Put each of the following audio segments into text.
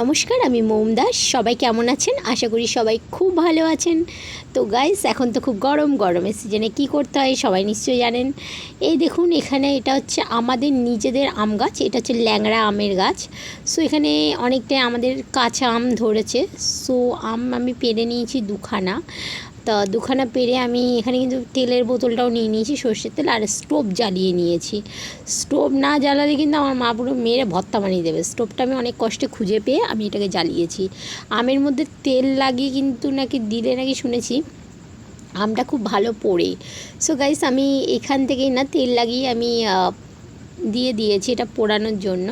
নমস্কার, আমি মৌম দাস। সবাই কেমন আছেন? আশা করি সবাই খুব ভালো আছেন। তো গাইস এখন তো খুব গরম, গরমের সিজনে কি করতে হয় সবাই নিশ্চয়ই জানেন। এই দেখুন, এখানে এটা হচ্ছে আমাদের নিজেদের আম গাছ, এটা হচ্ছে ল্যাংড়া আমের গাছ। সো এখানে অনেকটাই আমাদের কাঁচা আম ধরেছে। সো আম আমি পেরে নিয়েছি দুখানা। তা দুখানা পেরে আমি এখানে কিন্তু তেলের বোতলটাও নিয়ে নিয়েছি, সর্ষের তেল আর স্টোভ জ্বালিয়ে নিয়েছি। স্টোভ না জ্বালালে কিন্তু আমার মা পুরো মেরে ভর্তা বানিয়ে দেবে। স্টোভটা আমি অনেক কষ্টে খুঁজে পেয়ে আমি এটাকে জ্বালিয়েছি। আমের মধ্যে তেল লাগিয়ে কিন্তু নাকি দিলে নাকি শুনেছি, আমটা খুব ভালো পড়ে। সো গাইস আমি এখান থেকেই না তেল লাগিয়ে আমি দিয়ে দিয়েছি এটা পোড়ানোর জন্য।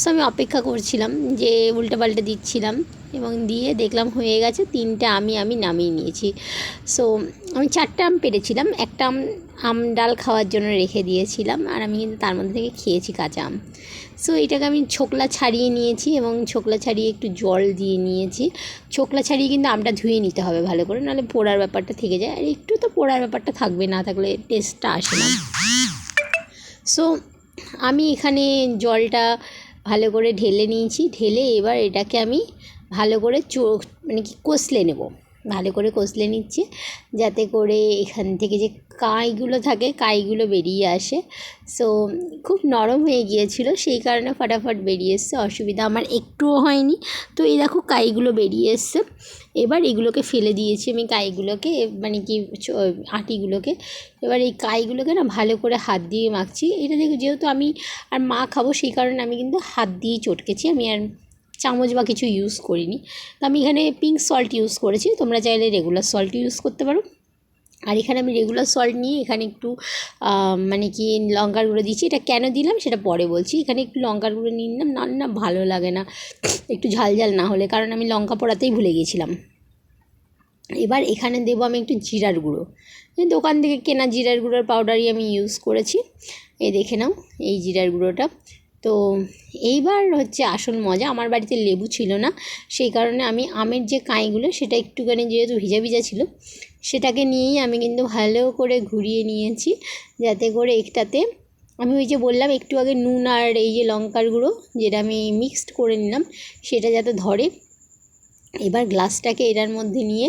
সো আমি অপেক্ষা করছিলাম যে উল্টে পাল্টে দিচ্ছিলাম। এবং দিয়ে দেখলাম হয়ে গেছে তিনটে আমি আমি নামিয়ে নিয়েছি। সো আমি চারটে আম পেরেছিলাম, একটা আম আম ডাল খাওয়ার জন্য রেখে দিয়েছিলাম, আর আমি কিন্তু তার মধ্যে থেকে খেয়েছি কাঁচা আম। সো এটাকে আমি ছোকলা ছাড়িয়ে নিয়েছি এবং ছোকলা ছাড়িয়ে একটু জল দিয়ে নিয়েছি। ছোকলা ছাড়িয়ে কিন্তু আমটা ধুয়ে নিতে হবে ভালো করে, নাহলে পোড়ার ব্যাপারটা থেকে যায়। আর একটু তো পোড়ার ব্যাপারটা থাকবে না, থাকলে টেস্টটা আসে না। সো আমি এখানে জলটা ভালো করে ঢেলে নিয়েছি, ঢেলে এবার এটাকে আমি ভালো করে চো মানে কি কষলে নেব। ভালো করে কষলে নিচ্ছি, যাতে করে এখান থেকে যে কাঁইগুলো থাকে, কাঁইগুলো বেরিয়ে আসে। সো খুব নরম হয়ে গিয়েছিল, সেই কারণে ফাটাফাট বেরিয়ে এসছে, অসুবিধা আমার একটুও হয়নি। তো এই দেখো কাঁইগুলো বেরিয়ে এসছে। এবার এগুলোকে ফেলে দিয়েছি আমি কাইগুলোকে মানে কি আটিগুলোকে। এবার এই কাইগুলোকে না ভালো করে হাত দিয়ে মাখছি। এটা দেখো যেহেতু আমি আর মা খাব, সেই কারণে আমি কিন্তু হাত দিয়েই চটকেছি। আমি আর চামচ বা কিছু ইউজ করিনি। তো আমি এখানে পিঙ্ক সল্ট ইউজ করেছি, তোমরা চাইলে রেগুলার সল্ট ইউজ করতে পারো। আর এখানে আমি রেগুলার সল্ট নিয়ে এখানে একটু মানে কি লঙ্কার গুঁড়ো দিচ্ছি। এটা কেন দিলাম সেটা পরে বলছি। এখানে একটু লঙ্কার গুঁড়ো নিয়ে নিলাম, না না ভালো লাগে না। একটু ঝাল ঝাল না হলে, কারণ আমি লঙ্কা পোড়াতেই ভুলে গিয়েছিলাম এবার এখানে দেবো আমি একটু জিরার গুঁড়ো। দোকান থেকে কেনা জিরার গুঁড়োর পাউডারই আমি ইউজ করেছি। এই দেখে নাও, এই জিরার গুঁড়োটা। তো এইবার হচ্ছে আসল মজা, আমার বাড়িতে লেবু ছিল না, সেই কারণে আমি আমের যে কাঁইগুলো সেটা একটুখানি যেহেতু ভিজা ভিজা ছিল, সেটাকে নিয়েই আমি কিন্তু ভালো করে ঘুরিয়ে নিয়েছি, যাতে করে একটাতে আমি ওই যে বললাম একটু আগে নুন আর এই যে লঙ্কার গুঁড়ো যেটা আমি মিক্সড করে নিলাম, সেটা যাতে ধরে, এবার গ্লাসটাকে এটার মধ্যে নিয়ে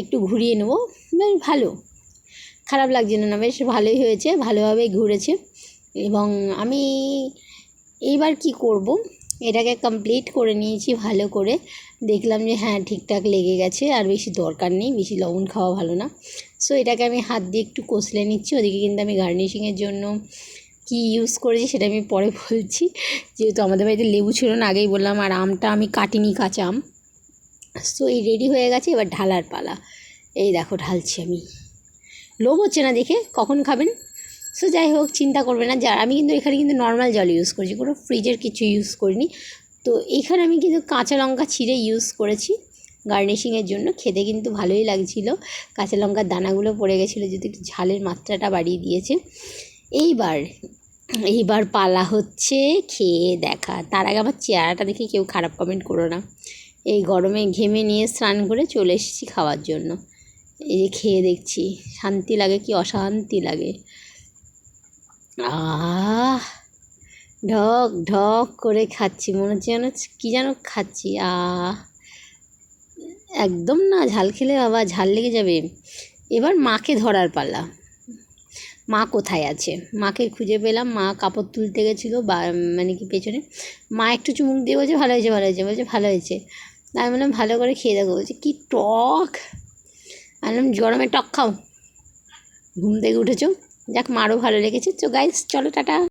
একটু ঘুরিয়ে নেব, বেশ ভালো, খারাপ লাগছে না না, বেশ ভালোই হয়েছে, ভালোভাবেই ঘুরেছে, এবং আমি এইবার কি করব? এটাকে কমপ্লিট করে নিয়েছি ভালো করে। দেখলাম যে হ্যাঁ ঠিকঠাক লেগে গেছে, আর বেশি দরকার নেই, বেশি লবণ খাওয়া ভালো না। সো এটাকে আমি হাত দিয়ে একটু কষলে নিচ্ছি। ওদিকে কিন্তু আমি গার্নিশিংয়ের জন্য কি ইউজ করেছি সেটা আমি পরে বলছি। যেহেতু আমাদের বাড়িতে লেবু ছিল না, আগেই বললাম, আর আমটা আমি কাটিনি কাঁচা আম। সো এই রেডি হয়ে গেছে, এবার ঢালার পালা। এই দেখো, ঢালছি আমি। লোভ হচ্ছে না দেখে? কখন খাবেন? সো যাই হোক, চিন্তা করবে না। যা, আমি কিন্তু এখানে কিন্তু নর্মাল জল ইউজ করেছি। কোনো ফ্রিজের কিছু ইউজ করিনি। তো এখানে আমি কিন্তু কাঁচা লঙ্কা ছিঁড়ে ইউজ করেছি গার্নিশিংয়ের জন্য। খেতে কিন্তু ভালোই লাগছিল। কাঁচা লঙ্কার দানাগুলো পড়ে গেছিল যদি একটু ঝালের মাত্রাটা বাড়িয়ে দিয়েছে। এইবার এইবার পালা হচ্ছে খেয়ে দেখা। তার আগে আমার চেহারাটা দেখে কেউ খারাপ কমেন্ট করো না। এই গরমে ঘেমে নিয়ে স্নান করে চলে এসেছি খাওয়ার জন্য। এই যে খেয়ে দেখছি, শান্তি লাগে কি অশান্তি লাগে। আহ, ঢক ঢক করে খাচ্ছি, মনে হচ্ছে যেন কী যেন খাচ্ছি, আহ। একদম না, ঝাল খেলে বাবা ঝাল লেগে যাবে। এবার মাকে ধরার পালা। মা কোথায় আছে? মাকে খুঁজে পেলাম, মা কাপড় তুলতে গেছিল, বা মানে কি পেছনে। মা একটু চুমুক দিয়ে বলছে, ভালো হয়েছে ভালো হয়েছে। বলছে, ভালো হয়েছে। আমি বললাম, ভালো করে খেয়ে দেখো। বলছে, কী টক? আমি বললাম গরমে টক খাও। ঘুম থেকে উঠেছো? যাক মারও ভালো লেগেছে। তো গাইস চলো টাটা।